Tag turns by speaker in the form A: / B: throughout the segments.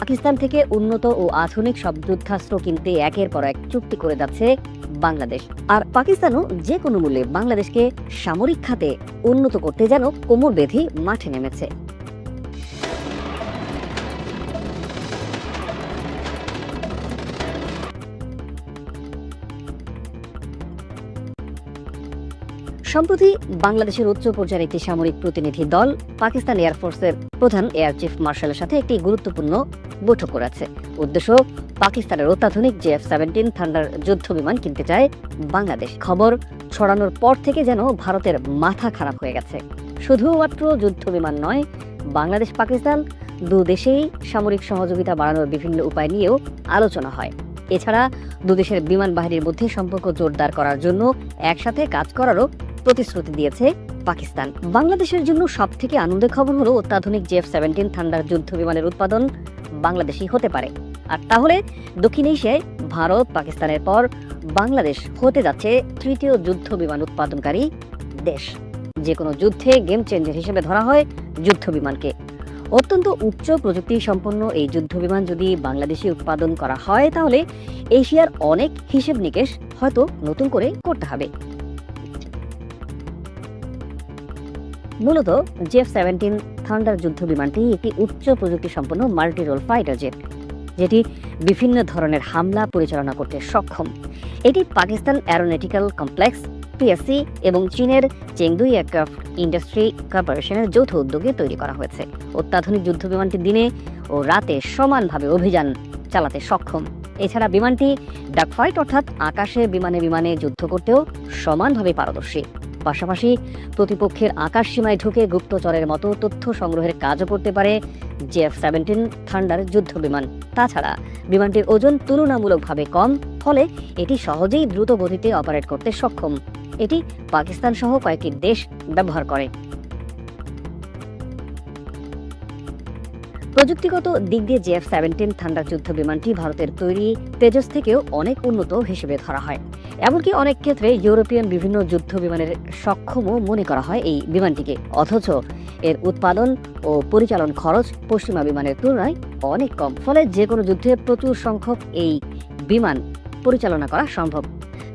A: পাকিস্তান থেকে উন্নত ও আধুনিক সব যুদ্ধাস্ত্র কিনতে একের পর এক চুক্তি করে যাচ্ছে বাংলাদেশ। আর পাকিস্তানও যে কোনো মূল্যে বাংলাদেশকে সামরিক খাতে উন্নত করতে যেন কোমর বেঁধে মাঠে নেমেছে। সম্প্রতি বাংলাদেশের উচ্চ পর্যায়ের একটি সামরিক প্রতিনিধি দল পাকিস্তান এয়ারফোর্সের প্রধান এয়ার চিফ মার্শালের সাথে একটি গুরুত্বপূর্ণ বৈঠক করেছে। উদ্দেশ্য, পাকিস্তানের অত্যাধুনিক জেএফ সেভেন্টিন থান্ডার যুদ্ধ বিমান কিনতে চায় বাংলাদেশ। খবর ছড়ানোর পর থেকে যেন ভারতের মাথা খারাপ হয়ে গেছে। শুধুমাত্র যুদ্ধ বিমান নয়, বাংলাদেশ, পাকিস্তান দু দেশেই সামরিক সহযোগিতা বাড়ানোর বিভিন্ন উপায় নিয়েও আলোচনা হয়। এছাড়া দুদেশের বিমান বাহিনীর মধ্যে সম্পর্ক জোরদার করার জন্য একসাথে কাজ করারও প্রতিশ্রুতি দিয়েছে পাকিস্তান। বাংলাদেশের জন্য সব থেকে আনন্দের খবর হলো অত্যাধুনিক জেএফ সেভেন্টিন থান্ডার যুদ্ধ বিমানের উৎপাদন বাংলাদেশি হতে পারে। আর তাহলে দক্ষিণ এশিয়ায় ভারত, পাকিস্তানের পর বাংলাদেশ হতে যাচ্ছে তৃতীয় যুদ্ধ বিমান উৎপাদনকারী দেশ। যে কোনো যুদ্ধে গেম চেঞ্জার হিসেবে ধরা হয় যুদ্ধ বিমানকে। অত্যন্ত উচ্চ প্রযুক্তি সম্পন্ন এই যুদ্ধ বিমান যদি বাংলাদেশে উৎপাদন করা হয়, তাহলে এশিয়ার অনেক হিসেব নিকেশ হয়তো নতুন করে করতে হবে। মূলত জেফ সেভেন্টিন থান্ডার যুদ্ধ বিমানটি একটি উচ্চ প্রযুক্তি সম্পন্ন মাল্টি রোল ফাইটার জেট, যেটি বিভিন্ন ধরনের হামলা পরিচালনা করতে সক্ষম। এটি পাকিস্তান অ্যারোনটিক্যাল কমপ্লেক্স, পিএসসি এবং চীনের চেংদুই এয়ারক্রাফট ইন্ডাস্ট্রি কর্পোরেশনের যৌথ উদ্যোগে তৈরি করা হয়েছে। অত্যাধুনিক যুদ্ধ বিমানটি দিনে ও রাতে সমানভাবে অভিযান চালাতে সক্ষম। এছাড়া বিমানটি ডাকফাইট অর্থাৎ আকাশে বিমানে বিমানে যুদ্ধ করতেও সমানভাবে পারদর্শী। পাশাপাশি প্রতিপক্ষের আকাশ সীমায় ঢুকে গুপ্তচরের মতো তথ্য সংগ্রহের কাজও করতে পারে জেএফ সেভেন্টিন থান্ডার যুদ্ধ বিমান তাছাড়া, বিমানটির ওজন তুলনামূলকভাবে কম, ফলে এটি সহজেই দ্রুত গতিতে অপারেট করতে সক্ষম। এটি পাকিস্তান সহ কয়েকটি দেশ ব্যবহার করে। প্রযুক্তিগত দিক দিয়ে জেএফ সেভেন্টিন থান্ডার যুদ্ধ বিমানটি ভারতের তৈরি তেজস থেকেও অনেক উন্নত হিসেবে ধরা হয়। এমনকি অনেক ক্ষেত্রে ইউরোপিয়ান বিভিন্ন যুদ্ধ বিমানের সক্ষমও মনে করা হয় এই বিমানটিকে। অথচ এর উৎপাদন ও পরিচালন খরচ পশ্চিমা বিমানের তুলনায় অনেক কম। ফলে যে কোনো যুদ্ধে প্রচুর সংখ্যক এই বিমান পরিচালনা করা সম্ভব।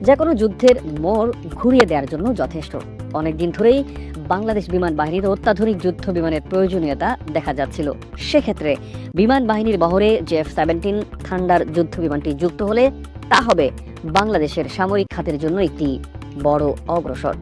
A: যা কোনো যুদ্ধের মোড় ঘুরিয়ে দেওয়ার জন্য যথেষ্ট। অনেকদিন ধরেই বাংলাদেশ বিমান বাহিনীর অত্যাধুনিক যুদ্ধ বিমানের প্রয়োজনীয়তা দেখা যাচ্ছিল। সেক্ষেত্রে বিমান বাহিনীর বহরে জেএফ সেভেন্টিন থান্ডার যুদ্ধ বিমানটি যুক্ত হলে তা হবে বাংলাদেশের সামরিক খাতের জন্য একটি বড় অগ্রসর।